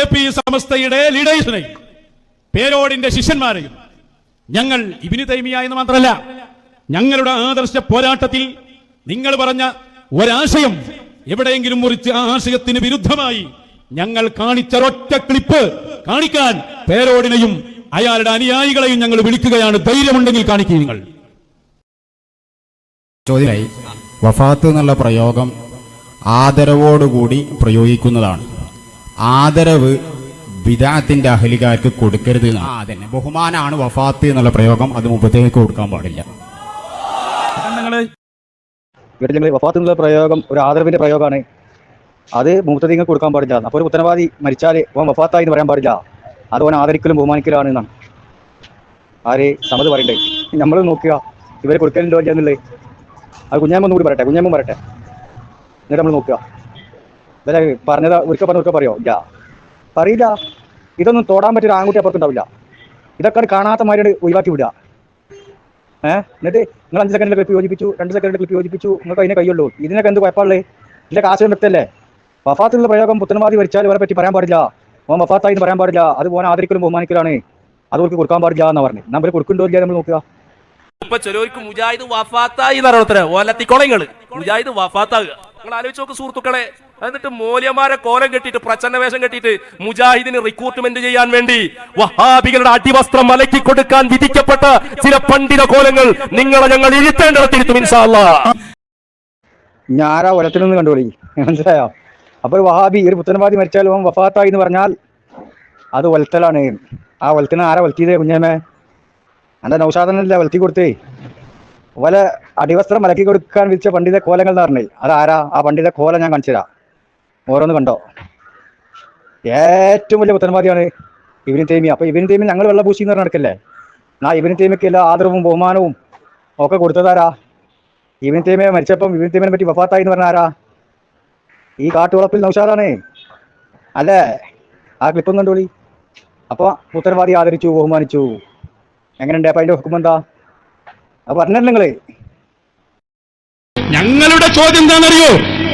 A P സമസ്തയുടെ ലീഡേഴ്സിനെയും പേരോടിന്റെ ശിഷ്യന്മാരെയും ഞങ്ങൾ ഇബിന് തൈമിയ എന്ന് മാത്രമല്ല ഞങ്ങളുടെ ആദർശ പോരാട്ടത്തിൽ നിങ്ങൾ പറഞ്ഞ ഒരാശയം എവിടെയെങ്കിലും മുറിച്ച് ആ ആശയത്തിന് വിരുദ്ധമായി ഞങ്ങൾ കാണിച്ച ഒറ്റ ക്ലിപ്പ് കാണിക്കാൻ പേരോടിനെയും അയാളുടെ അനുയായികളെയും ഞങ്ങൾ വിളിക്കുകയാണ്. ധൈര്യമുണ്ടെങ്കിൽ കാണിക്കുക നിങ്ങൾ. ചോദ്യമായി വഫാത്ത് എന്നുള്ള പ്രയോഗം ആദരവോടുകൂടി പ്രയോഗിക്കുന്നതാണ്. ആദരവ് വിദാത്തിന്റെ അഹലികാർക്ക് കൊടുക്കരുത് അതന്നെ. ബഹുമാനാണ് വഫാത്ത് എന്നുള്ള പ്രയോഗം അത് മുമ്പത്തേക്ക് കൊടുക്കാൻ പാടില്ല. നിങ്ങൾ ഇവിടെ ഞങ്ങൾ വഫാത്ത് എന്നുള്ള പ്രയോഗം ഒരു ആദരവിന്റെ പ്രയോഗമാണ്. അത് മുഹത്തതിങ്ങൾ കൊടുക്കാൻ പാടില്ല. അപ്പോൾ ഒരു ഉത്തരവാദി മരിച്ചാൽ ഓൻ വഫാത്തായി എന്ന് പറയാൻ പാടില്ല. അത് ഓൻ ആദരിക്കലും ബഹുമാനിക്കലാണ് എന്നാണ്. ആര് സമത് പറയണ്ടേ? നമ്മൾ നോക്കുക ഇവരെ കൊടുക്കലുണ്ടോ ഇല്ല എന്നുള്ളത്. അത് കുഞ്ഞാമ്മ കൂടി പറയട്ടെ കുഞ്ഞാമ്മ പറയട്ടെ. എന്നിട്ട് നമ്മൾ നോക്കുക. ഇവരെ പറഞ്ഞത് ഒരിക്കൽ പറഞ്ഞ ഒരിക്കൽ പറയോ? ഇല്ല. പറയില്ല. ഇതൊന്നും തോടാൻ പറ്റിയ ആൺകുട്ടി അപ്പുറത്തുണ്ടാവില്ല ഇതൊക്കെ കാണാത്ത മാതിരി ഒഴിവാക്കി വിടുക. ഏഹ് എന്നിട്ട് നിങ്ങൾ അഞ്ച് സെക്കൻഡിൽ ക്ലിപ്പ് യോജിപ്പിച്ചു രണ്ട് സെക്കൻഡിൽ ക്ലിപ്പ് യോജിപ്പിച്ചു നിങ്ങൾക്ക് അതിനെ കയ്യുള്ളൂ ഇതിനൊക്കെ എന്ത് കുഴപ്പമുള്ളേ ഇതിന്റെ കാശ് എടുത്തല്ലേ വഫാത്തുള്ള പ്രയോഗം പുത്തനവാദി വരിച്ചാൽ ഇവരെ പറ്റി പറയാൻ പാടില്ല. ഓൻ വഫാത്തായി എന്ന് പറയാൻ പാടില്ല. അത് ഓൻ ആദരിക്കലും ബഹുമാനിക്കലാണ്. അത് അവർക്ക് കൊടുക്കാൻ പാടില്ല എന്ന് പറഞ്ഞു. നമ്മൾ കൊടുക്കണ്ടോ ഇല്ല നമ്മൾ നോക്കുക. ഇപ്പൊ ചിലവർക്ക് മുജാഹിദ് വഫാത്തായി എന്നറിയണത്ര ഓലത്തിക്കോളങ്ങൾ മുജാഹിദ് വഫാത്താകുക. നിങ്ങൾ ആലോചിച്ച് നോക്ക് സുഹൃത്തുക്കളെ. എന്നിട്ട് മൂല്യമാരെ കോലം കെട്ടിയിട്ട് പ്രച്ഛന്ന വേഷം കെട്ടിയിട്ട് മുജാഹിദിന് റിക്രൂട്ട്മെന്റ് ചെയ്യാൻ വേണ്ടി വഹാബികളുടെ അടിവസ്ത്രം മലക്കി കൊടുക്കാൻ വിധിക്കപ്പെട്ട ചില പണ്ഡിത കോലങ്ങൾ നിങ്ങളെ ഞങ്ങൾ ഇരുത്തേണ്ടിടത്തിരുത്തും ഞാനാ ഒലത്തിനൊന്ന് കണ്ടുപോയി മനസ്സിലായോ? അപ്പോൾ വഹാബി ഒരു പുത്തനവാദി മരിച്ചാൽ ഓൻ വഫാത്തായി എന്ന് പറഞ്ഞാൽ അത് ഒലത്തലാണ്. ആ ഒലത്തിന് ആരാ വലത്തിയതേ കുഞ്ഞേമേ എന്റെ നൗഷാദനല്ലേ വലത്തി കൊടുത്തേ? വല അടിവസ്ത്രം മലക്കി കൊടുക്കാൻ വിളിച്ച പണ്ഡിത കോലങ്ങൾ എന്ന് പറഞ്ഞേ. അത് ആരാ ആ പണ്ഡിത കോല ഞാൻ കാണിച്ചു തരാം ഓരോന്ന് കണ്ടോ? ഏറ്റവും വലിയ പുത്തനവാദിയാണ് ഇവന് തേമി അപ്പൊ ഇവന് തേമി ഞങ്ങൾ വെള്ളപൂശി എന്ന് പറഞ്ഞ നടക്കല്ലേ? ആ ഇവന് തേമിക്ക് എല്ലാ ആദരവും ബഹുമാനവും ഒക്കെ കൊടുത്തതാരാ ഇവൻ തേമയെ മരിച്ചപ്പം ഇവൻ തേമിനെ പറ്റി വഫാത്തായി എന്ന് പറഞ്ഞ ആരാ? ഈ കാട്ടുവളപ്പിൽ നൗഷാറാണ് അല്ലേ? ആ ക്ലിപ്പ് കണ്ടു കണ്ടോളി. അപ്പൊ പുത്തൻവാദി ആദരിച്ചു ബഹുമാനിച്ചു. എങ്ങനെയുണ്ട്? അപ്പൊ അതിന്റെ ഹുക്കുമെന്താ? അപ്പൊ പറഞ്ഞല്ലോ നിങ്ങൾ. ഞങ്ങളുടെ ചോദ്യം എന്താണെന്നറിയോ?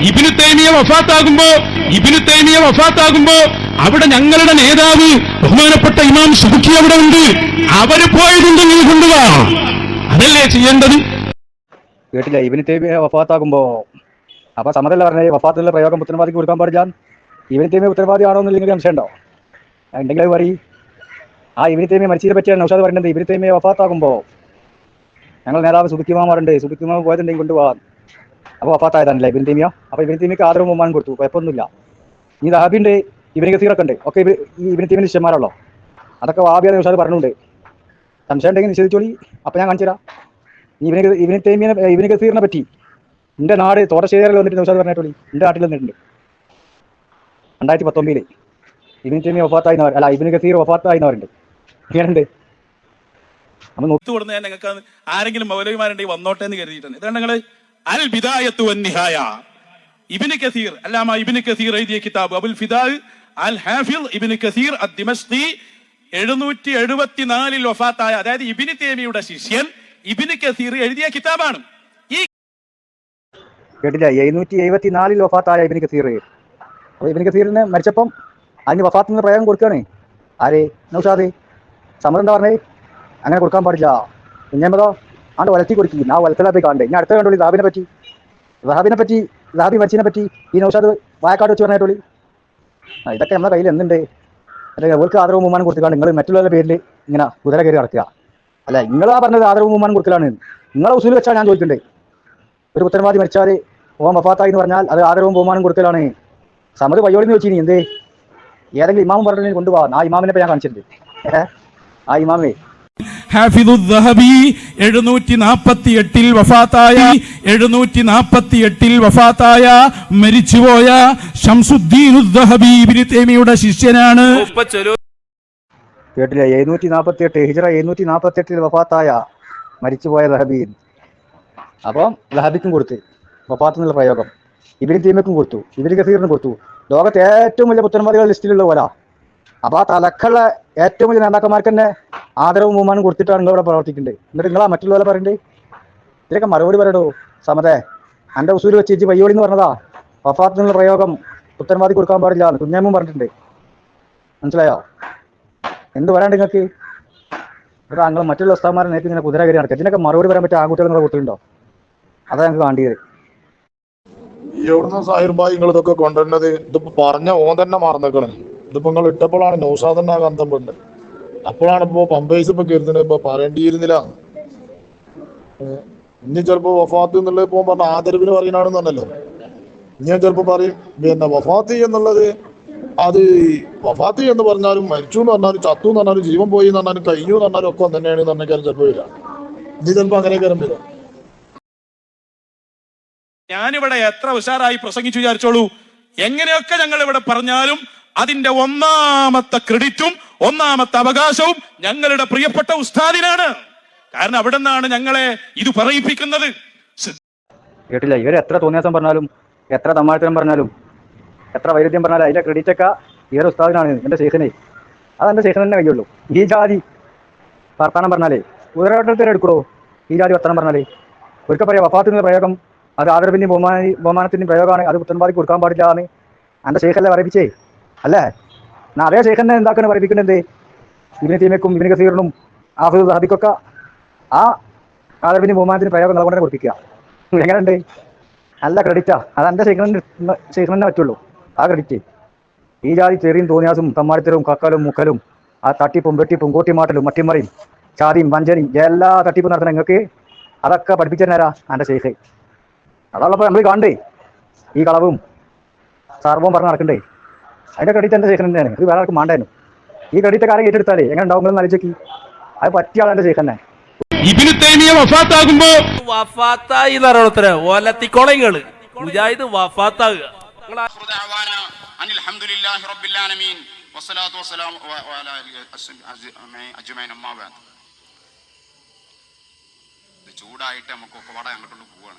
ഇബിന് തൈമിയ വഫാത്താകുമ്പോ ഇബിന് തൈമിയ വഫാത്താകുമ്പോ അവിടെ ഞങ്ങളുടെ നേതാവ് ബഹുമാനപ്പെട്ട ഇമാം സുഖി അവിടെ ഉണ്ട്. അവർ പോയതുണ്ടെങ്കിൽ കൊണ്ടുവാ. അതല്ലേ ചെയ്യേണ്ടത്? കേട്ടില്ല? ഇബിന് തേമിയ വഫാത്താകുമ്പോ. അപ്പൊ സമതല്ല പറഞ്ഞ വഫാത്തുള്ള പ്രയോഗം ഉത്തരവാദിക്ക് കൊടുക്കാൻ പാടില്ല? ഇവന് തേമിയ ഉത്തരവാദി ആണോ സംശയമുണ്ടോ? അത് പറയും. ആ ഇവന് തേമിയ മരിച്ചതിനെ പറ്റിയാണ് നൗഷാദ് പറയുന്നത്. ഇബിന് തേമിയ വഫാത്താകുമ്പോ ഞങ്ങൾ നേതാവ് സുബിക്കുമാറുണ്ട് സുബിക്കുമാർ പോയതുണ്ടെങ്കിൽ കൊണ്ടുപോകാൻ അപ്പോൾ വഫാത്തായതാണല്ലേ ഇബിൻ തീമിയ അപ്പോൾ ഇബിൻ തീമിക്ക് ആദരവും ബഹുമാനം കൊടുത്തു. കുഴപ്പമൊന്നുമില്ല. ഇനി ദഹാബിന്റെ ഇവന് കസീറൊക്കെ ഉണ്ട്. ഒക്കെ ഈ ഇബിൻ തീമിന്റെ ശിഷ്യന്മാരുള്ളോ അതൊക്കെ വാബിയാണ് ഉഷാദ് പറഞ്ഞുണ്ട് സംശയം ഉണ്ടെങ്കിൽ നിഷേധിച്ചോളി. അപ്പം ഞാൻ കാണിച്ചു തരാം ഇവന് ഇവന് തേമിയെ ഇവന് കസീറിനെ പറ്റി. എന്റെ നാട് തോട്ടശ്ശേരിയിൽ വന്നിട്ട് നിമിഷം പറഞ്ഞിട്ടോളി എന്റെ നാട്ടിൽ വന്നിട്ടുണ്ട്. രണ്ടായിരത്തി പത്തൊമ്പതിൽ ഇബിന് തേമിയ വഫാത്തായി അല്ല ഇബിന് കസീർ വഫാത്തായി എന്നവരുണ്ട് എങ്ങനെയുണ്ട്? നമ്മൾ ഞാൻ നിങ്ങൾക്ക് ആരെങ്കിലും മൗലവിമാരുണ്ടെങ്കിൽ വന്നോട്ടെ എന്ന് കരുതിയിട്ടുണ്ട് ഇതാണ് നിങ്ങൾ അൽ ബിദായത്തു വൻ നിഹായ. ഇബിന് കസീർ അല്ലാമ ഇബിന് കസീർ എഴുതിയ കിതാബ് അബുൽ ഫിദാ അൽ ഹാഫിൽ ഇബിന് കസീർ അദ്ദിമസ്തി എഴുന്നൂറ്റി എഴുപത്തിനാലിൽ വഫാത്തായ അതായത് ഇബിന് തേമിയുടെ ശിഷ്യൻ ഇബിന് കസീർ എഴുതിയ കിതാബാണ്. ഈ കേട്ടില്ല? എഴുന്നൂറ്റി എഴുപത്തിനാലിൽ വഫാത്തായ ഇബിന് കസീർ. അപ്പോൾ ഇബിന് കസീറിനെ മരിച്ചപ്പം അതിന് വഫാത്ത് നിന്ന് പ്രയോഗം കൊടുക്കുകയാണ്. ആരെ? നൗഷാദ്. സമ്മതം എന്താ പറഞ്ഞേ അങ്ങനെ കൊടുക്കാൻ പാടില്ല. കുഞ്ഞമ്മതോ ആണ്ട് വലത്തി കൊടുക്കുകയും ആ വലത്തിലാ പോയി കാണണ്ടേ. ഞാൻ അടുത്ത കണ്ടോളി ദാബിനെ പറ്റി. ദാബിനെ പറ്റി ദാബി മച്ചിനെ പറ്റി ഈ നൗഷാദ് വായക്കാട് വെച്ച് പറഞ്ഞിട്ടോളി ആ ഇതൊക്കെ നമ്മുടെ കയ്യിൽ എന്തുണ്ട്? അല്ലെങ്കിൽ അവർക്ക് ആദരവും ബഹുമാനം കൊടുത്തിക്കാണ്ട് നിങ്ങൾ മറ്റുള്ളവരുടെ പേരിൽ ഇങ്ങനെ കുതിര കയറി നടക്കുക. അല്ല ആ പറഞ്ഞത് ആദരവും ബഹുമാനം കൊടുക്കലാണ്. നിങ്ങളെ ഉസൂൽ വെച്ചാണ് ഞാൻ ചോദിക്കണ്ടേ ഒരു ഉത്തരവാദി മരിച്ചാൽ ഓം വഫാത്തായി എന്ന് പറഞ്ഞാൽ അത് ആദരവും ബഹുമാനം കൊടുക്കലാണ്. സമത് വയ്യോളിന്ന് വെച്ചിനി എന്തേ? ഏതെങ്കിലും ഇമാമും പറഞ്ഞിട്ടുണ്ടെങ്കിൽ കൊണ്ടുപോകാം ആ ഇമാമിനെ ഞാൻ കാണിച്ചിട്ടുണ്ട്? ആ ഇമാമേ ഹാഫിദുദ്ദഹബി എഴുന്നൂറ്റി നാൽപ്പത്തി എട്ടിൽ വഫാത്തായ എഴുന്നൂറ്റി നാൽപ്പത്തി എട്ടിൽ വഫാത്തായ മരിച്ചുപോയ ഷംസുദ്ദീനുദ്ദഹബി തൈമിയുടെ ശിഷ്യനാണ്. കേട്ടില്ല? എഴുന്നൂറ്റി നാൽപ്പത്തി എട്ട് ഹിജറ എഴുന്നൂറ്റി നാൽപ്പത്തി എട്ടിൽ വഫാത്തായ മരിച്ചുപോയ ലഹബീൻ അപ്പം ലഹബിക്കും കൊടുത്ത് വഫാത്ത് എന്നുള്ള പ്രയോഗം. ഇബിന് തീമക്കും കൊടുത്തു ഇബിന് ഗസീറിനും കൊടുത്തു. ലോകത്തെ ഏറ്റവും വലിയ പുത്തന്മാരികളുടെ ലിസ്റ്റിലുള്ള പോലെ അപ്പൊ ആ തലക്കുള്ള ഏറ്റവും വലിയ നേതാക്കന്മാർക്ക് തന്നെ ആദരവും ബഹുമാനം കൊടുത്തിട്ടാണ് നിങ്ങൾ ഇവിടെ പ്രവർത്തിക്കുന്നത് എന്നിട്ട് നിങ്ങളാ മറ്റുള്ളവരെ പറയണ്ടേ. ഇതിലൊക്കെ മറുപടി പറയടോ സമതെ. എന്റെ ഉസൂര് വെച്ച് ചേച്ചി വയ്യോളി എന്ന് പറഞ്ഞതാ. വഫാത്ത് പ്രയോഗം ഉത്തരവാദി കൊടുക്കാൻ പാടില്ല കുഞ്ഞാമും പറഞ്ഞിട്ടുണ്ട്. മനസ്സിലായോ? എന്ത് പറയാണ്ട് നിങ്ങൾക്ക്? ഇവിടെ താങ്കൾ മറ്റുള്ള ഉസ്താന്മാരെ നേരത്തെ ഇങ്ങനെ കുതിര കയറി നടക്കുക. ഇതിനൊക്കെ മറുപടി പറയാൻ പറ്റിയ ആൺകുട്ടികൾ നിങ്ങളെ കുട്ടിയുണ്ടോ അതാ ഞങ്ങൾക്ക് കാണ്ടിയത് എവിടുന്ന സാഹിർബായി നിങ്ങൾ ഇതൊക്കെ കൊണ്ടുവരുന്നത്? ഇതിപ്പോ പറഞ്ഞ ഓൻ തന്നെ മറന്നേക്കണേ. ഇതിപ്പോ നിങ്ങൾ ഇട്ടപ്പോഴാണ് നൗഷാദന്നെ ആ കന്തം പെണ്ണ് അപ്പോഴാണ് ഇപ്പോ പമ്പേഴ്സ് ഇപ്പൊ കരുതുന്നത് ഇപ്പൊ പറയേണ്ടിയിരുന്നില്ല. ഇനി ചിലപ്പോ വഫാത്ത് എന്നുള്ളത് ഇപ്പൊ പറഞ്ഞ ആദരവിന് പറയുന്നതാണെന്നല്ലോ ഇനി ഞാൻ ചിലപ്പോ പറയും പിന്നെ വഫാത്ത് എന്നുള്ളത് അത് വഫാത്ത് എന്ന് പറഞ്ഞാലും മരിച്ചു എന്ന് പറഞ്ഞാലും ചത്തു എന്ന് പറഞ്ഞാലും ജീവൻ പോയി എന്ന് പറഞ്ഞാലും കഴിഞ്ഞു എന്ന് പറഞ്ഞാലും ഒക്കെ തന്നെയാണ് എന്ന് പറഞ്ഞാൽ ചിലപ്പോ വരിക. ഇനി ചിലപ്പോ അങ്ങനെ കയറും വരാം ഞാനിവിടെ എത്ര ഉഷാറായി പ്രസംഗിച്ചു വിചാരിച്ചോളൂ. എങ്ങനെയൊക്കെ ഞങ്ങൾ ഇവിടെ പറഞ്ഞാലും അതിന്റെ ഒന്നാമത്തെ ക്രെഡിറ്റും ഒന്നാമത്തെ അവകാശവും ഞങ്ങളുടെ പ്രിയപ്പെട്ട ഉസ്താദിനാണ്. കാരണം അവിടെ നിന്നാണ് ഞങ്ങളെ ഇത് പറയിപ്പിക്കുന്നത്. കേട്ടില്ല ഇവർ എത്ര തോന്നിയാസം പറഞ്ഞാലും എത്ര തമ്മാഴത്തരം പറഞ്ഞാലും എത്ര വൈരുദ്ധ്യം പറഞ്ഞാലും അതിന്റെ ക്രെഡിറ്റ് ഒക്കെ ഇവരെ ഉസ്താദിനാണ് എന്റെ ശേഖനെ അത് എന്റെ ശേഖൻ തന്നെ കഴിയുള്ളൂ ഈ ജാതി വർത്താനം പറഞ്ഞാലേ ഉദരവട്ടത്തിൽ എടുക്കണോ ഈ ജാതി വർത്താനം പറഞ്ഞാലേ. ഒരിക്കൽ പറയാം വഫാത്തിന്റെ പ്രയോഗം അത് ആദരവിന്റെയും ബഹുമാന ബഹുമാനത്തിന്റെയും പ്രയോഗമാണ്. അത് പുത്തൻപാതിക്ക് കൊടുക്കാൻ പാടില്ല എന്ന് എന്റെ ശേഖരല്ലേ പറയിപ്പിച്ചേ. അല്ലേ? എന്നാ അതേ ശേഖരനെ എന്താക്കാണ് എന്തേ ഇവന് തീമയ്ക്കും ഇവന് കസീറിനും ആഫിദ് സാദിക്കൊക്കെ ആ ആദരവിന്റെയും ബഹുമാനത്തിന് പ്രയോഗം നിലകൊണ്ടേ കുറിപ്പിക്കുക എങ്ങനെയുണ്ട്? നല്ല ക്രെഡിറ്റാ അത് എന്റെ ശേഖരന് ശേഖരനെ പറ്റുള്ളൂ. ആ ക്രെഡിറ്റ് ഈ ജാതി ചെറിയും തോന്നിയാസും തമ്മാടിത്തരവും കക്കലും മുക്കലും ആ തട്ടിപ്പും വെട്ടിപ്പും കൂട്ടിമാട്ടലും മട്ടിമറിയും ചാതിയും വഞ്ചനയും എല്ലാ തട്ടിപ്പും നടത്തുന്ന നിങ്ങൾക്ക് അതൊക്കെ പഠിപ്പിച്ചു തരാ എന്റെ ശേഖ് അതുള്ളപ്പോൾ നമ്മൾ കാണണ്ടേ? ഈ കളവും സർവവും പറഞ്ഞ് നടക്കണ്ടേ? അതിന്റെ ക്രെഡിറ്റ് എന്റെ ചേക്കൻ തന്നെയാണ് അത് വേറെ ആർക്കും മാണ്ടായിരുന്നു ഈ ക്രെഡിറ്റ് കാര്യം ഏറ്റെടുത്താലേ എങ്ങനെ ഉണ്ടാവുമെന്ന് ആലോചിക്കി അത് പറ്റിയ ആളെന്റെ ചേക്കൻ തന്നെ ചൂടായിട്ട് നമുക്ക് ഒക്കെ ചൂടായിട്ട് നമുക്കൊക്കെ വട അങ്ങോട്ടുള്ള പോവാണ്